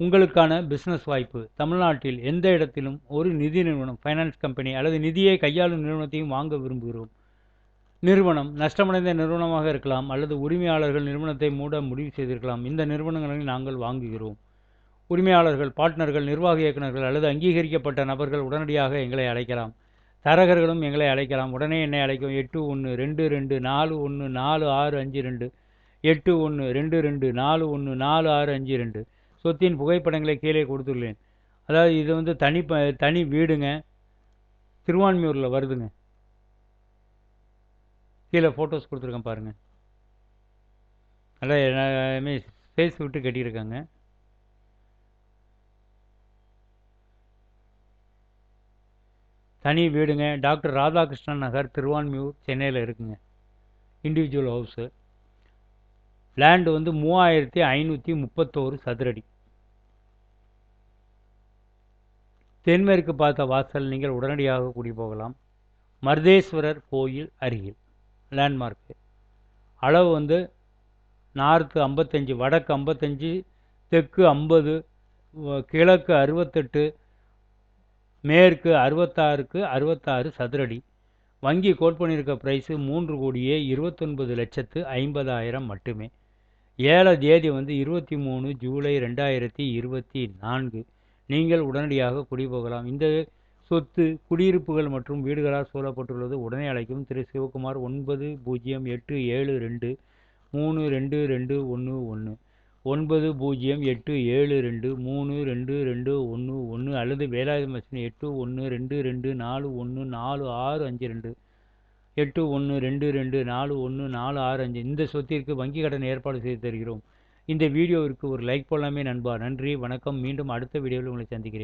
உங்களுக்கான பிஸ்னஸ் வாய்ப்பு. தமிழ்நாட்டில் எந்த இடத்திலும் ஒரு நிதி நிறுவனம் ஃபைனான்ஸ் கம்பெனி அல்லது நிதியை கையாளும் நிறுவனத்தையும் வாங்க விரும்புகிறோம். நிறுவனம் நஷ்டமடைந்த நிறுவனமாக இருக்கலாம் அல்லது உரிமையாளர்கள் நிறுவனத்தை மூட முடிவு செய்திருக்கலாம். இந்த நிறுவனங்களை நாங்கள் வாங்குகிறோம். உரிமையாளர்கள் பார்ட்னர்கள் நிர்வாக இயக்குநர்கள் அல்லது அங்கீகரிக்கப்பட்ட நபர்கள் உடனடியாக எங்களை அழைக்கலாம். தரகர்களும் எங்களை அழைக்கலாம். உடனே என்னை அழைக்கும் எட்டு ஒன்று ரெண்டு ரெண்டு நாலு ஒன்று நாலு ஆறு அஞ்சு ரெண்டு. எட்டு ஒன்று ரெண்டு ரெண்டு நாலு ஒன்று நாலு ஆறு அஞ்சு ரெண்டு. சொத்தின் புகைப்படங்களை கீழே கொடுத்துள்ளேன். அதாவது இது வந்து தனி ப தனி வீடுங்க. திருவான்மியூரில் வருதுங்க. கீழே ஃபோட்டோஸ் கொடுத்துருக்கேன் பாருங்கள் நல்லா எல்லாமே ஸ்பேஸ் விட்டு கட்டியிருக்காங்க. தனி வீடுங்க. டாக்டர் ராதாகிருஷ்ணன் நகர் திருவான்மியூர் சென்னையில் இருக்குங்க. இண்டிவிஜுவல் ஹவுஸு லேண்டு வந்து மூவாயிரத்தி ஐநூற்றி முப்பத்தோரு சதுரடி. தென்மேற்கு பார்த்த வாசல் நீங்கள் உடனடியாக குடி போகலாம். மருதேஸ்வரர் கோயில் அருகில் லேண்ட்மார்க்கு அளவு வந்து நார்த்து ஐம்பத்தஞ்சு வடக்கு ஐம்பத்தஞ்சு தெற்கு ஐம்பது கிழக்கு அறுபத்தெட்டு மேற்கு அறுபத்தாறுக்கு அறுபத்தாறு சதுரடி. வங்கி கோட் பண்ணியிருக்க ப்ரைஸு மூன்று கோடியே இருபத்தொன்பது லட்சத்து ஐம்பதாயிரம் மட்டுமே. ஏழை தேதி வந்து இருபத்தி மூணு ஜூலை ரெண்டாயிரத்தி இருபத்தி நான்கு. நீங்கள் உடனடியாக குடிபோகலாம். இந்த சொத்து குடியிருப்புகள் மற்றும் வீடுகளால் சூழப்பட்டுள்ளது உடனே அழைக்கும் திரு. சிவகுமார் ஒன்பது பூஜ்ஜியம் எட்டு ஏழு ரெண்டு மூணு ரெண்டு ரெண்டு ஒன்று ஒன்று. ஒன்பது பூஜ்ஜியம் எட்டு ஏழு ரெண்டு மூணு ரெண்டு ரெண்டு ஒன்று ஒன்று அல்லது வேலாயுத மசின் எட்டு ஒன்று ரெண்டு ரெண்டு நாலு ஒன்று நாலு ஆறு அஞ்சு ரெண்டு. எட்டு ஒன்று ரெண்டு ரெண்டு நாலு ஒன்று நாலு ஆறு அஞ்சு. இந்த சொத்திற்கு வங்கி கடன் ஏற்பாடு செய்து தருகிறோம். இந்த வீடியோவிற்கு ஒரு லைக் போடலாமே நண்பா. நன்றி வணக்கம். மீண்டும் அடுத்த வீடியோவில் உங்களை சந்திக்கிறேன்.